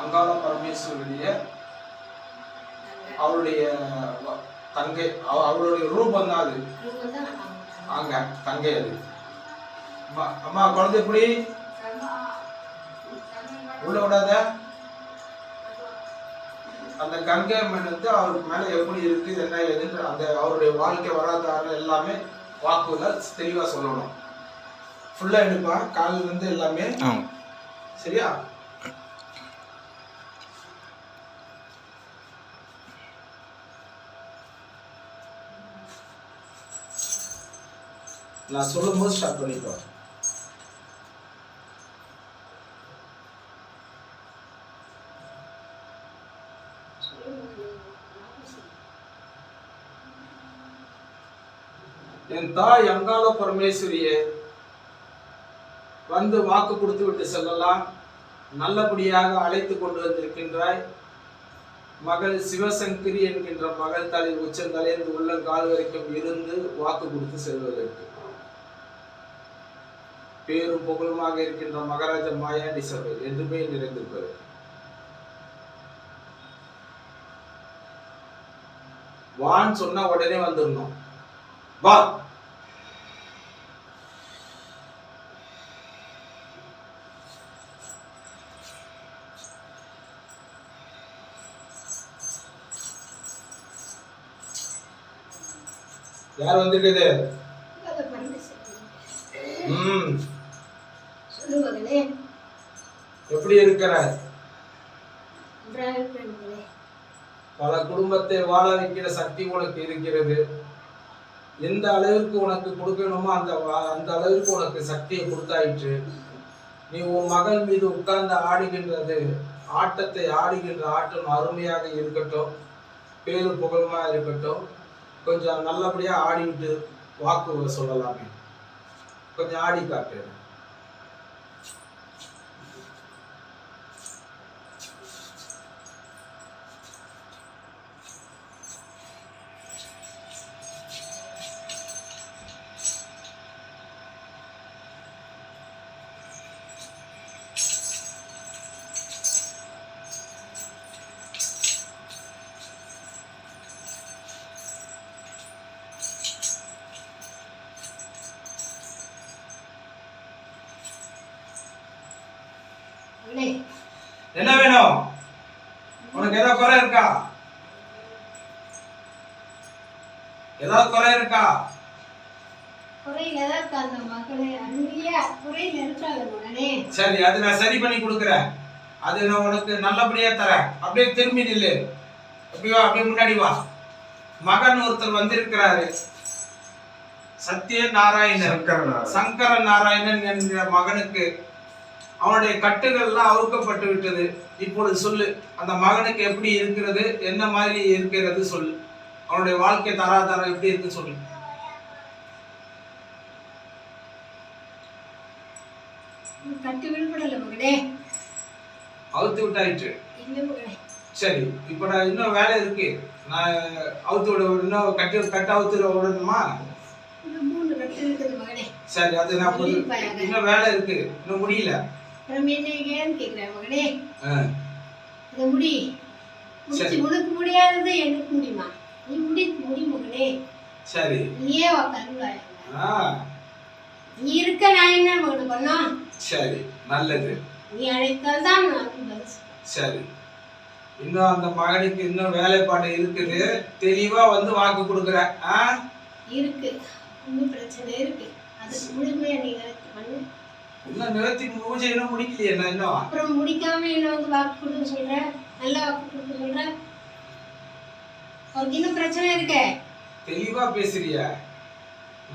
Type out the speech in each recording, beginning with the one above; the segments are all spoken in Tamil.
அங்காள பரமேஸ்வருடைய அவருடைய தங்கை அவ- அவருடைய ரூபம் தான் அது. அங்க தங்கை அது. அம்மா குழந்தை எப்படி? உள்ள விடாத. அந்த கங்கை அம்மன் வந்து அவருக்கு மேல எப்படி இருக்கு என்ன ஏதுன்னு அந்த அவருடைய வாழ்க்கை வராதாரம் எல்லாமே வாக்குல தெளிவா சொல்லணும். ஃபுல்லா எடுப்பா காலில் இருந்து எல்லாமே. சரியா? நான் சொல்லும் போது ஸ்டார்ட் பண்ணிக்கோ. என் தாய் அங்காள பரமேஸ்வரியே வந்து வாக்கு கொடுத்து விட்டு செல்லலாம். நல்லபடியாக அழைத்து கொண்டு வந்திருக்கின்றாய். மகள் சிவசங்கரி என்கின்ற மகள் தலை உச்சந்தலை உள்ள கால் வரைக்கும் இருந்து வாக்கு கொடுத்து செல்வதற்கு. பேரும் புகழுமாக இருக்கின்ற மகாராஜா மாயாண்டி சபை என்றுமே நிறைந்திருப்பது வான்னு சொன்னா உடனே வந்துடணும். வா. யார் வந்திருக்குது? ம். எப்படி இருக்கிற பல குடும்பத்தை வாழ வைக்கிற சக்தி உனக்கு இருக்கிறது. எந்த அளவிற்கு உனக்கு கொடுக்கணுமோ அந்த அந்த அளவிற்கு உனக்கு சக்தியை கொடுத்தாயிற்று. நீ உன் மகள் மீது உட்கார்ந்து ஆடுகின்றது ஆட்டத்தை ஆடுகின்ற ஆட்டம் அருமையாக இருக்கட்டும். பேரு புகழுமா இருக்கட்டும். கொஞ்சம் நல்லபடியா ஆடிவிட்டு வாக்கு சொல்லலாமே. கொஞ்சம் ஆடி காட்டு. என்ன வேணும்? உனக்கு ஏதாவது குறை இருக்கா? ஏதாவது குறை இருக்கா? சரி அது நான் சரி பண்ணி கொடுக்குறேன். அது நான் உனக்கு நல்லபடியா தரேன். அப்படியே திரும்பி நில்லு. அப்படியே அப்படியே முன்னாடி வா. மகன் ஒருத்தர் வந்திருக்கிறாரு. சத்ய நாராயணன் சங்கர நாராயணன் என்கிற மகனுக்கு அவனுடைய கட்டுகள்லாம் அவுக்கப்பட்டு விட்டது. இப்பொழுது சொல்லு அந்த மகனுக்கு எப்படி இருக்கிறது? என்ன மாதிரி இருக்கிறது சொல்லு. அவனுடைய வாழ்க்கை தராதரம் எப்படி இருக்கு சொல்லு. கட்டு விழுப்படல மகனே. அவுத்து விட்டாயிற்று. சரி இப்போ நான் இன்னும் வேலை இருக்கு. நான் அவுத்து விட இன்னும் கட்டு கட்டு அவுத்து விடணுமா? சரி அது நான் இன்னும் வேலை இருக்கு. இன்னும் முடியல. அப்புறம் என்ன ஏன்னு கேக்குறேன் மகனே. இதை முடி. முடிச்சு. உனக்கு முடியாதது எனக்கு முடியுமா? நீ முடி முடி மகனே. சரி. நீயே ஆ. நீ இருக்க நான் என்ன பண்ணோம் சரி நல்லது. நீ அழைத்தால் தான் நான். சரி. இன்னும் அந்த மகனுக்கு இன்னும் வேலைப்பாடு இருக்குது. தெளிவா வந்து வாக்கு கொடுக்குறேன் ஆ? இருக்கு. இன்னும் பிரச்சனை இருக்கு. அதுக்கு முழுமையா நீ கரெக்ட் பண்ணு. இன்னும் நிறுத்தி பூஜை இன்னும் முடிக்கலையே நான் இன்னும்? அப்புறம் முடிக்காம என்ன வந்து வாக்கு கொடுக்க சொல்ற? நல்ல வாக்கு கொடுக்க சொல்ற? அவருக்கு இன்னும் பிரச்சனை இருக்கே. தெளிவா பேசுறிய.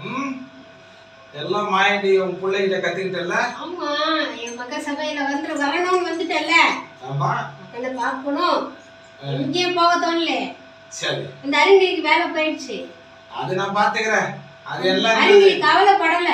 ம்? எல்லாம் மாயண்டி உன் பிள்ளைகிட்ட கத்துக்கிட்டல ஆமா என் மக சபையில வந்து வரணும்னு வந்துட்டல்ல. ஆமா. மக்களை பார்க்கணும். எங்கேயும் போக தோணல. சரி. இந்த அறிஞருக்கு வேலை போயிடுச்சு. அது நான் பாத்துக்கிறேன். அது எல்லாம் அறிஞரி கவலைப்படல.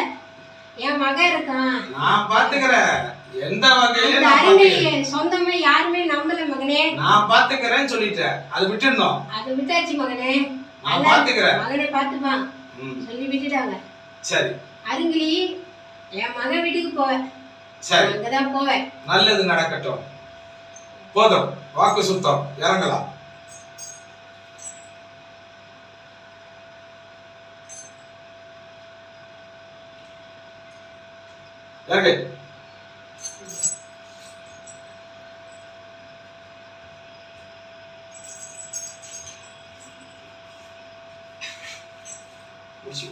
என் மக இருக்கான். நான் பாத்துக்கிறேன். எந்த வகையில அந்த நான் அறிஞரி பாத்துக்கிறேன். சொந்தமே யாருமே நம்பல மகனே. நான் பாத்துக்கிறேன்னு சொல்லிட்டேன். அது விட்டுருந்தோம் அது விட்டாச்சு மகனே. நான் பாத்துக்கிறேன். மகனை பார்த்துப்பான். ம், சொல்லி விட்டுட்டாங்க. சரி. அருங்கிலி என் மகன் வீட்டுக்கு போவேன் சரி. அங்கதான் போவேன். நல்லது நடக்கட்டும். போதும். வாக்கு சுத்தம். இறங்கலாம். இறங்கு முடிச்சு